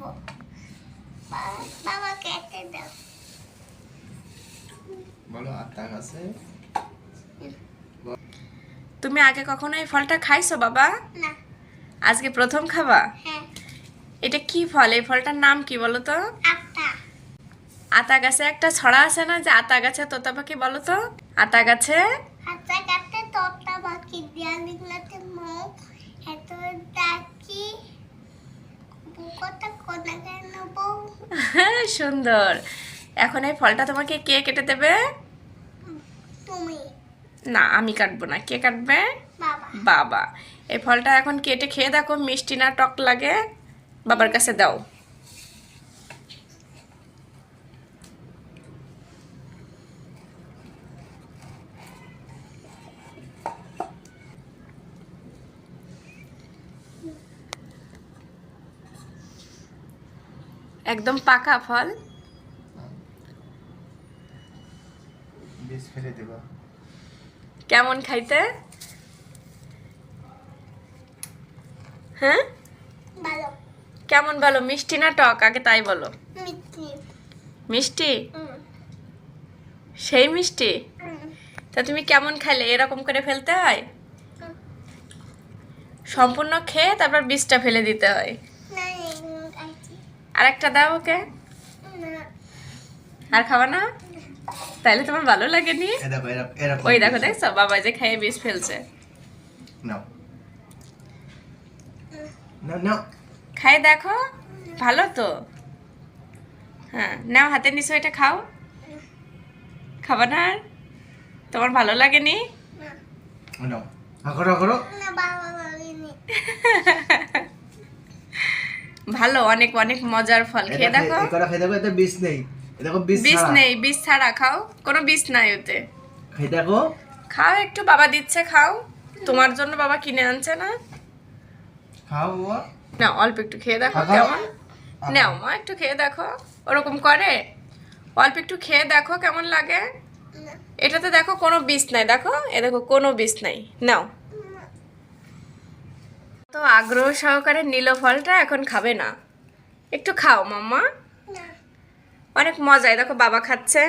বা- বাবা কেটে দাও বলো আতা গাছে তুমি আগে কখনো এই ফলটা খাইছো বাবা? না। আজকে প্রথম খাবা? হ্যাঁ। এটা কি ফল? এই ফলটার নাম কি বলো তো? আতা গাছে একটা ছড়া আছে না যে আতা গাছে তোতা পাখি বলো তো? আতা গাছে? হাতে কাটতে তোতা বাকি দিয়া লিখলাতে মুখ এত ডাকি। বউ? সুন্দর। এখন এই ফলটা তোমাকে কে কেটে দেবে? না আমি কাটবো না। কে কাটবে? বাবা। এই ফলটা এখন কেটে খেয়ে দেখো মিষ্টি না টক লাগে। বাবার কাছে দাও। একদম পাকা ফল। বীজ কেমন খাইতে? হ্যাঁ? ভালো। কেমন বলো মিষ্টি না টক? আগে তাই বলো। মিষ্টি। মিষ্টি? সেই মিষ্টি? তা তুমি কেমন খাইলে? এরকম করে ফেলতে হয়? সম্পূর্ণ খেয়ে তারপর বীজটা ফেলে দিতে হয়। আর একটা দাও ওকে। আর খাবা না? তাইলে তোমার ভালো লাগেনি? ওই দেখো দেখছ? বাবা যে খেয়ে বীজ ফেলছে। নাও। নাও নাও। খাই দেখো ভালো তো। হ্যাঁ নাও হাতে নিচে এটা খাও। খাবা না আর? তোমার ভালো লাগেনি? করো করো না বাবা বলিনি ভালো অনেক অনেক মজার ফল। খেয়ে দেখো করা খেয়ে দেখো এতে বীজ নেই। এ দেখো বীজ ছাড়া। নেই বীজ ছাড়া খাও কোনো বিষ নাই ওতে। খেয়ে দেখো। খাও একটু বাবা দিচ্ছে খাও। তোমার জন্য বাবা কিনে আনছে না। খাও না অল্প একটু খেয়ে দেখো কেমন? নাও মা একটু খেয়ে দেখো ওরকম করে। অল্প একটু খেয়ে দেখো কেমন লাগে। এটাতে দেখো কোনো বিষ নাই দেখো এ দেখো কোনো বিষ নাই। নাও। তো আগ্রহ সহকারে নিল ফলটা এখন খাবে না। একটু খাও মাম্মা। অনেক মজায় দেখো বাবা খাচ্ছে।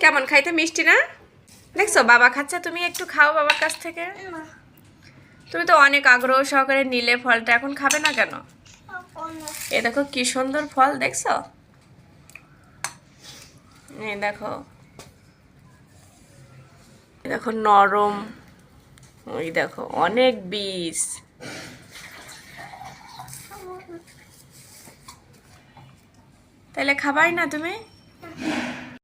কেমন খাইতে মিষ্টি না? দেখছ বাবা খাচ্ছে তুমি একটু খাও বাবার কাছ থেকে। তুমি তো অনেক আগ্রহ সহকারে নিলে ফলটা এখন খাবে না কেন? এ দেখো কি সুন্দর ফল দেখছ? এই দেখো। দেখো নরম। ওই দেখো অনেক বীজ। তাহলে খাবাই না তুমি?